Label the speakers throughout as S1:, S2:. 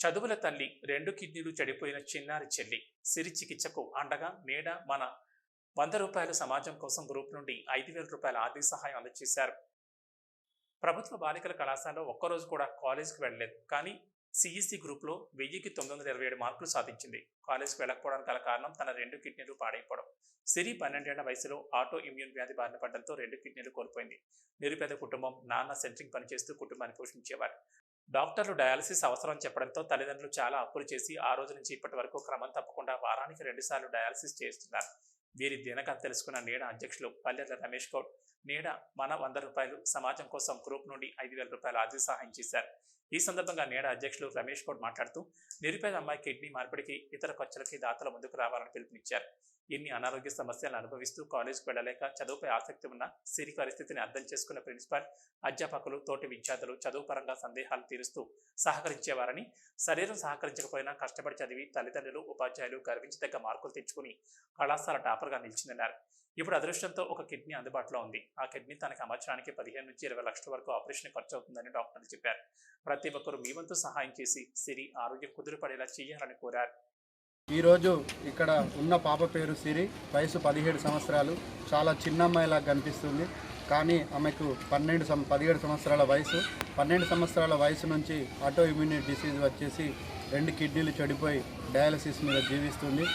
S1: చదువుల తల్లి రెండు కిడ్నీలు చెడిపోయిన చిన్నారి చెల్లి సిరి చికిత్సకు అండగా నేడ మన వంద రూపాయల సమాజం కోసం గ్రూప్ నుండి ఐదు వేల రూపాయల ఆర్థిక సహాయం అందజేశారు. ప్రభుత్వ బాలికల కళాశాలలో ఒక్కరోజు కూడా కాలేజీకి వెళ్ళలేదు. కానీ సిఈసి గ్రూప్లో వెయ్యికి తొమ్మిది వందల ఇరవై ఏడు మార్కులు సాధించింది. కాలేజీకి వెళ్ళకపోవడానికి గల కారణం తన రెండు కిడ్నీలు పాడైపోవడం. సిరి పన్నెండేళ్ళ వయసులో ఆటో ఇమ్యూన్ వ్యాధి బారిన పడడంతో రెండు కిడ్నీలు కోల్పోయింది. నిరుపేద కుటుంబం నాన్న సెంట్రింగ్ పనిచేస్తూ కుటుంబాన్ని పోషించేవారు. డాక్టర్లు డయాలసిస్ అవసరం చెప్పడంతో తల్లిదండ్రులు చాలా అప్పులు చేసి ఆ రోజు నుంచి ఇప్పటి వరకు క్రమం తప్పకుండా వారానికి రెండుసార్లు డయాలసిస్ చేస్తున్నారు. వీరి దినక తెలుసుకున్న నీడ అధ్యక్షులు పల్లెల రమేష్ గౌడ్ నీడ మన వంద రూపాయలు సమాజం కోసం గ్రూప్ నుండి ఐదు వేల రూపాయలు ఆర్థిక సహాయం చేశారు. ఈ సందర్భంగా నేడా అధ్యక్షులు రమేష్ గౌడ్ మాట్లాడుతూ నిరుపేద అమ్మాయి కిడ్నీ మార్పిడికి ఇతర ఖర్చులకి దాతల ముందుకు రావాలని పిలుపునిచ్చారు. ఇన్ని అనారోగ్య సమస్యలను అనుభవిస్తూ కాలేజీకి వెళ్ళలేక చదువుపై ఆసక్తి ఉన్న సిరి పరిస్థితిని అర్థం చేసుకున్న ప్రిన్సిపాల్ అధ్యాపకులు తోటి విద్యార్థులు చదువు పరంగా సందేహాలు తీరుస్తూ సహకరించేవారని శరీరం సహకరించకపోయినా కష్టపడి చదివి తల్లిదండ్రులు ఉపాధ్యాయులు గర్వించదగ్గ మార్కులు తెచ్చుకుని కళాశాల టాపర్గా నిలిచిందన్నారు. ఇప్పుడు అదృష్టంతో ఒక కిడ్నీ అందుబాటులో ఉంది. ఆ కిడ్నీ తనకి అమర్చడానికి పదిహేను నుంచి ఇరవై లక్షల వరకు ఆపరేషన్ ఖర్చు అవుతుందని డాక్టర్లు చెప్పారు. ప్రతి ఒక్కరూ మీ వంతు సహాయం చేసి సిరి ఆరోగ్యం కుదురుపడేలా చేయాలని కోరారు.
S2: ఈరోజు ఇక్కడ ఉన్న పాప పేరు సిరి. వయసు పదిహేడు సంవత్సరాలు. చాలా చిన్న అమ్మాయిలా కనిపిస్తుంది. కానీ ఆమెకు పన్నెండు సం పదిహేడు సంవత్సరాల వయసు. పన్నెండు సంవత్సరాల వయసు నుంచి ఆటో ఇమ్యూనిటీ డిసీజ్ వచ్చేసి రెండు కిడ్నీలు చెడిపోయి డయాలసిస్ మీద జీవిస్తుంది.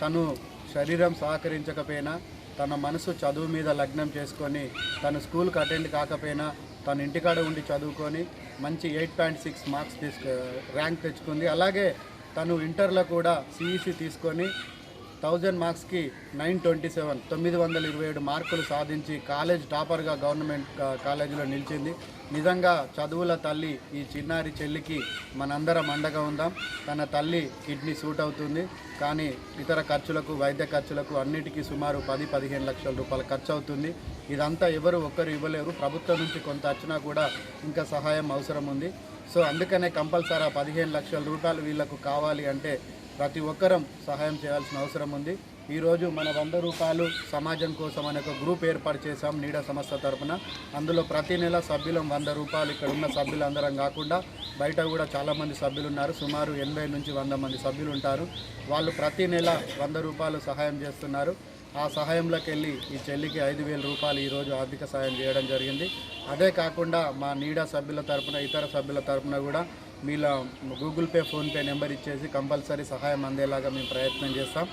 S2: తను శరీరం సహకరించకపోయినా తన మనసు చదువు మీద లగ్నం చేసుకొని తను స్కూల్కి అటెండ్ కాకపోయినా తను ఇంటికాడ ఉండి చదువుకొని మంచి ఎయిట్ పాయింట్ సిక్స్ మార్క్స్ తీసుకు ర్యాంక్ తెచ్చుకుంది. అలాగే తను ఇంటర్లో కూడా సిఈసి తీసుకొని థౌజండ్ మార్క్స్కి నైన్ ట్వంటీ సెవెన్ తొమ్మిది వందల ఇరవై ఏడు మార్కులు సాధించి కాలేజ్ టాపర్గా గవర్నమెంట్ కాలేజీలో నిలిచింది. నిజంగా చదువుల తల్లి ఈ చిన్నారి చెల్లికి మనందరం అండగా ఉందాం. తన తల్లి కిడ్నీ సూట్ అవుతుంది. కానీ ఇతర ఖర్చులకు వైద్య ఖర్చులకు అన్నిటికీ సుమారు పది పదిహేను లక్షల రూపాయలు ఖర్చు అవుతుంది. ఇదంతా ఎవరు ఒక్కరు ఇవ్వలేరు. ప్రభుత్వం నుంచి కొంత వచ్చినా కూడా ఇంకా సహాయం అవసరం ఉంది. సో అందుకనే కంపల్సరీ ఆ పదిహేను లక్షల రూపాయలు వీళ్ళకు కావాలి అంటే ప్రతి ఒక్కరం సహాయం చేయాల్సిన అవసరం ఉంది. ఈరోజు మన వంద రూపాయలు సమాజం కోసం అనే ఒక గ్రూప్ ఏర్పాటు చేశాం నీడ సంస్థ తరపున. అందులో ప్రతి నెల సభ్యులం వంద రూపాయలు ఇక్కడ ఉన్న సభ్యులందరం కాకుండా బయట కూడా చాలామంది సభ్యులు ఉన్నారు సుమారు ఎనభై నుంచి వంద మంది సభ్యులు ఉంటారు. వాళ్ళు ప్రతి నెల వంద రూపాయలు సహాయం చేస్తున్నారు. ఆ సహాయంలోకి వెళ్ళి ఈ చెల్లికి ఐదు వేల రూపాయలు ఈరోజు ఆర్థిక సహాయం చేయడం జరిగింది. అదే కాకుండా మా నీడా సభ్యుల తరపున ఇతర సభ్యుల తరపున కూడా మీలో గూగుల్ పే ఫోన్పే నెంబర్ ఇచ్చేసి కంపల్సరీ సహాయం అందేలాగా మేము ప్రయత్నం చేస్తాం.